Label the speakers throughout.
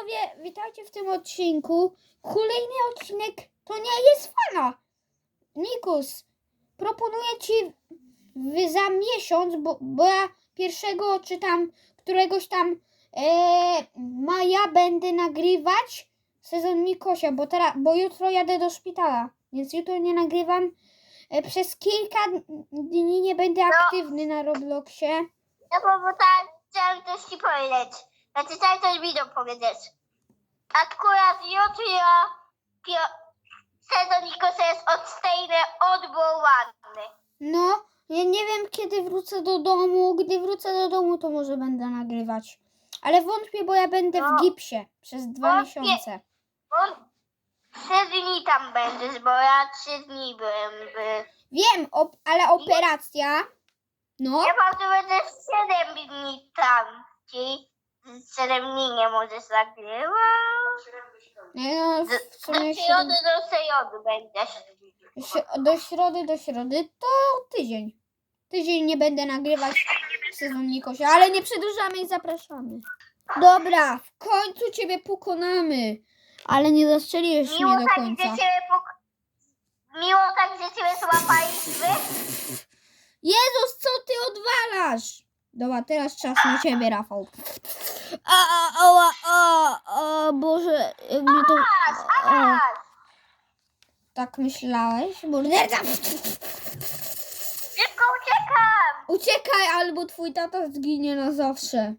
Speaker 1: widzowie, witajcie w tym odcinku. Kolejny odcinek to nie jest fana. Nikus, proponuję ci za miesiąc, bo, bo ja pierwszego czy tam któregoś tam e, maja będę nagrywać sezon Nikosia, bo, teraz, bo jutro jadę do szpitala, więc jutro nie nagrywam. E, przez kilka dni nie będę aktywny na Robloxie.
Speaker 2: No bo, bo tak chciałem coś ci powiedzieć. Znaczy chciałem coś widzom powiedzieć. Akurat jutro pio- sezon Nikosa jest odstępny odwołany.
Speaker 1: No, ja nie wiem kiedy wrócę do domu. Gdy wrócę do domu, to może będę nagrywać. Ale wątpię, bo ja będę w
Speaker 2: No.
Speaker 1: gipsie przez dwa
Speaker 2: Wątpię.
Speaker 1: miesiące.
Speaker 2: On trzy dni tam będziesz, bo ja trzy dni byłem. By...
Speaker 1: Wiem, op- ale operacja. No,
Speaker 2: Ja mam, że będę siedem dni tam. Czyli siedem dni nie możesz nagrywać.
Speaker 1: no w
Speaker 2: Do
Speaker 1: sumie
Speaker 2: środy do środy będziesz.
Speaker 1: do środy do środy to tydzień. Tydzień nie będę nagrywać sezon Nikosia, ale nie przedłużamy i zapraszamy. Dobra, w końcu ciebie pokonamy. Ale nie zastrzeliłeś
Speaker 2: Miło
Speaker 1: mnie do
Speaker 2: tak,
Speaker 1: końca.
Speaker 2: że ciebie pok- Miło tak, że ciebie złapaliśmy.
Speaker 1: Jezus, co ty odwalasz? Dobra, teraz czas na ciebie, Rafał. A, a, ała, a, a, Boże, jak mnie to... A,
Speaker 2: A,
Speaker 1: tak myślałeś? Morderca!
Speaker 2: szybko uciekam.
Speaker 1: Uciekaj, albo twój tata zginie na zawsze.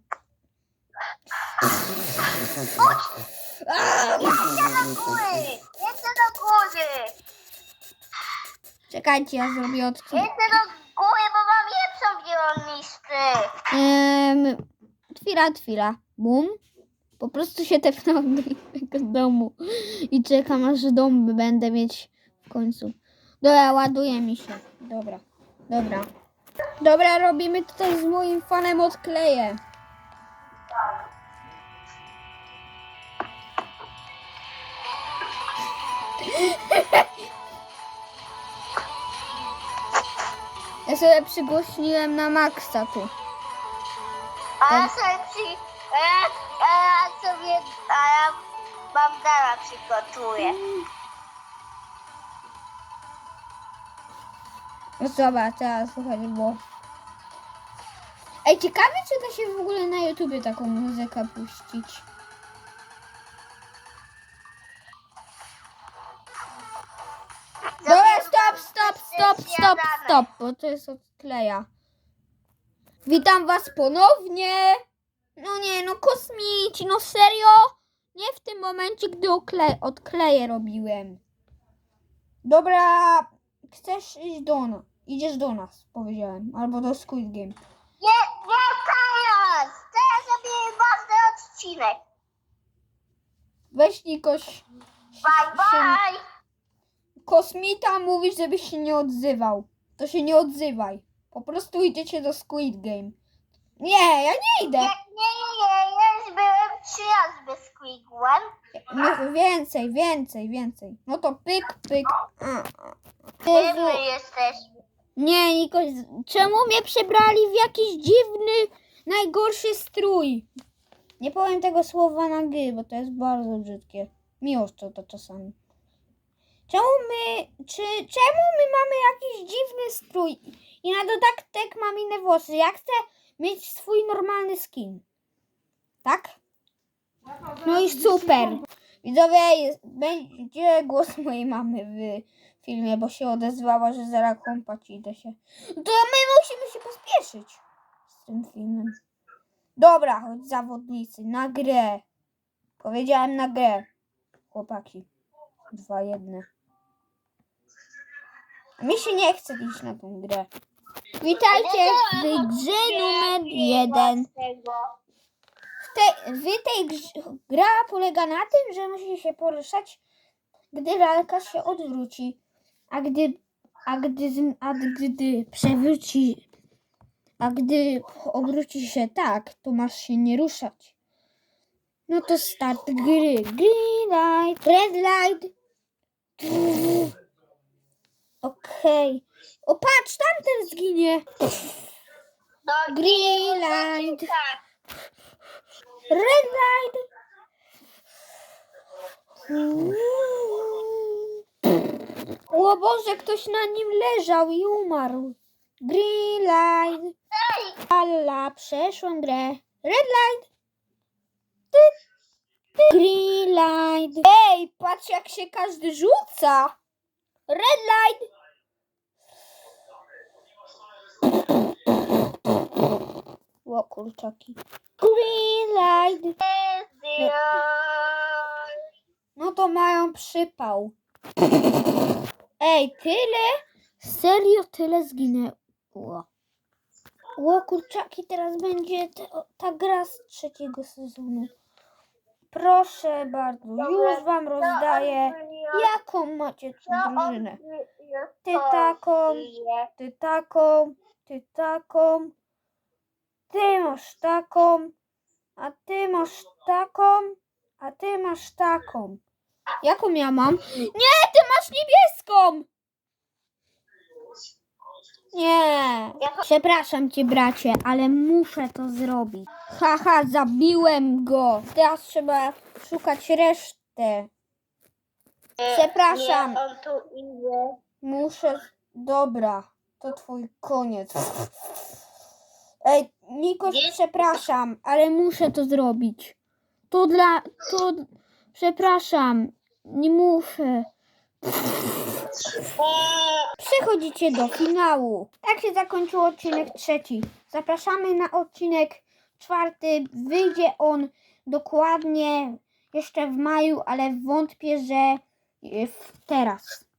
Speaker 1: A,
Speaker 2: Jedźcie do góry. Jedźcie do góry.
Speaker 1: Czekajcie, ja zrobię odcinek.
Speaker 2: Jedźcie do góry, bo mam lepszą wielonisty.
Speaker 1: Twila, twila. Bum. Po prostu się tepnąłem do domu i czekam aż dom będę mieć w końcu. Dobra, ładuje mi się. Dobra, dobra. Dobra, robimy tutaj z moim fanem odkleję. Ja sobie przygłośniłem na maksa tu.
Speaker 2: A ja sobie przy... A ja, a ja sobie... A ja przygotuję.
Speaker 1: No Zobacz, teraz słuchaj, bo... Ej, ciekawe, czy da się w ogóle na YouTubie taką muzykę puścić. Dobra, stop, stop, stop, stop, stop, bo to jest odkleja. Witam was ponownie. No nie, no kosmici, no serio? Nie w tym momencie, gdy okle- odkleję robiłem. Dobra, chcesz iść do nas. Idziesz do nas, powiedziałem. Albo do Squid Game.
Speaker 2: Nie, nie teraz! Teraz zrobimy ważny odcinek.
Speaker 1: Weź Nikoś.
Speaker 2: Bye, bye!
Speaker 1: Kosmita mówi, żebyś się nie odzywał. To się nie odzywaj. Po prostu idziecie do Squid Game. Nie, ja nie idę.
Speaker 2: Nie, nie, nie, ja już byłem trzy razy bez Squid One.
Speaker 1: No, więcej, więcej, więcej. No to pyk, pyk. A.
Speaker 2: Gdzie
Speaker 1: Jezu.
Speaker 2: my jesteśmy?
Speaker 1: Nie, Nikoś, czemu mnie przebrali w jakiś dziwny, najgorszy strój? Nie powiem tego słowa na G, bo to jest bardzo brzydkie. Miłość to, to czasami. Czemu my, czy, czemu my mamy jakiś dziwny strój i na dodatek mam inne włosy? Ja chcę mieć swój normalny skin. Tak? No i super. Widzowie, będzie głos mojej mamy w filmie, bo się odezwała, że zaraz kąpać idę się. To my musimy się pospieszyć z tym filmem. Dobra, chodź zawodnicy, na grę. Powiedziałem na grę. Chłopaki. Dwa jedne. Mi się nie chce iść na tą grę. Witajcie w grze numer jeden. W w tej grze, gra polega na tym, że musi się poruszać, gdy lalka się odwróci. A gdy, a gdy, a gdy przewróci, a gdy obróci się tak, to masz się nie ruszać. No to start gry. Green light, red light. Okej. O patrz, tamten zginie.
Speaker 2: No,
Speaker 1: Green light, red light. O Boże, ktoś na nim leżał i umarł. Green light. Alla, przeszłam grę. Red light. Ty, ty. Green light. Ej, patrz jak się każdy rzuca. Red light. O kurczaki. Green light. No to mają przypał. Ej, tyle? Serio tyle zginęło. Ło kurczaki, teraz będzie te, ta gra z trzeciego sezonu. Proszę bardzo, już wam rozdaję. Jaką macie drużynę? Ty taką, ty taką, ty taką, ty masz taką, a ty masz taką, a ty masz taką. Jaką ja mam? Nie, ty masz niebieską! Nie. Przepraszam cię, bracie, ale muszę to zrobić. Haha, zabiłem go. Teraz trzeba szukać resztę. Przepraszam.
Speaker 2: Nie, on tu idzie.
Speaker 1: Muszę. Dobra, to twój koniec. Ej, Nikos,
Speaker 2: Nie.
Speaker 1: przepraszam, ale muszę to zrobić. To dla. To. Przepraszam, nie muszę. Przechodzicie do finału. Tak się zakończył odcinek trzeci. Zapraszamy na odcinek czwarty. Wyjdzie on dokładnie jeszcze w maju, ale wątpię, że e, w- teraz.